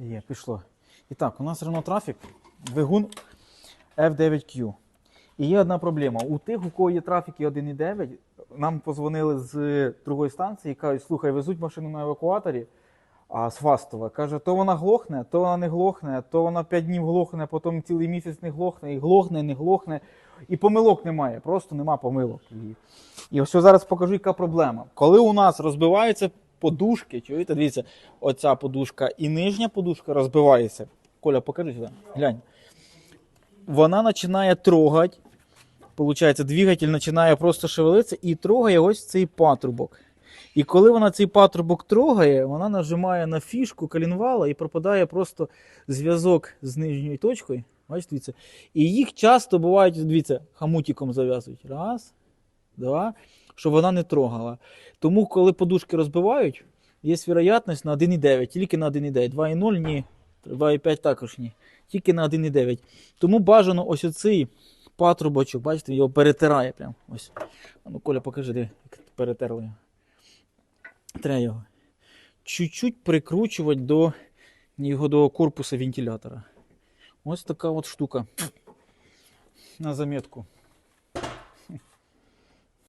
Є, пішло. І так, у нас Renault Traffic, двигун F9Q. І є одна проблема. У тих, у кого є трафіки 1.9, нам позвонили з другої станції і кажуть, слухай, везуть машину на евакуаторі, а з Фастова. Каже, то вона глохне, то вона не глохне, то вона 5 днів глохне, потім цілий місяць не глохне, і глохне, не глохне. І помилок немає, просто нема помилок. І, ось зараз покажу, яка проблема. Коли у нас розбиваються подушки, чуєте, дивіться, оця подушка і нижня подушка розбивається. Коля, покажи сюди. Глянь. Вона починає трогати. Получається, двигатель починає просто шевелитися і трогає ось цей патрубок. І коли вона цей патрубок трогає, вона нажимає на фішку колінвала і пропадає просто зв'язок з нижньою точкою. Бачите, дивіться. І їх часто бувають, дивіться, хамутиком зав'язують. Раз, два, щоб вона не трогала. Тому, коли подушки розбивають, є вероятність на 1,9, тільки на 1,9. 2,0 ні, 2,5 також ні. Тільки на 1,9. Тому бажано ось оцей патрубочок, бачите, його перетирає прям. Ось. А ну, Коля, покажи, де перетерли його. Треба його. Чуть-чуть прикручувати до його до корпуса вентилятора. Ось така от штука. На заметку.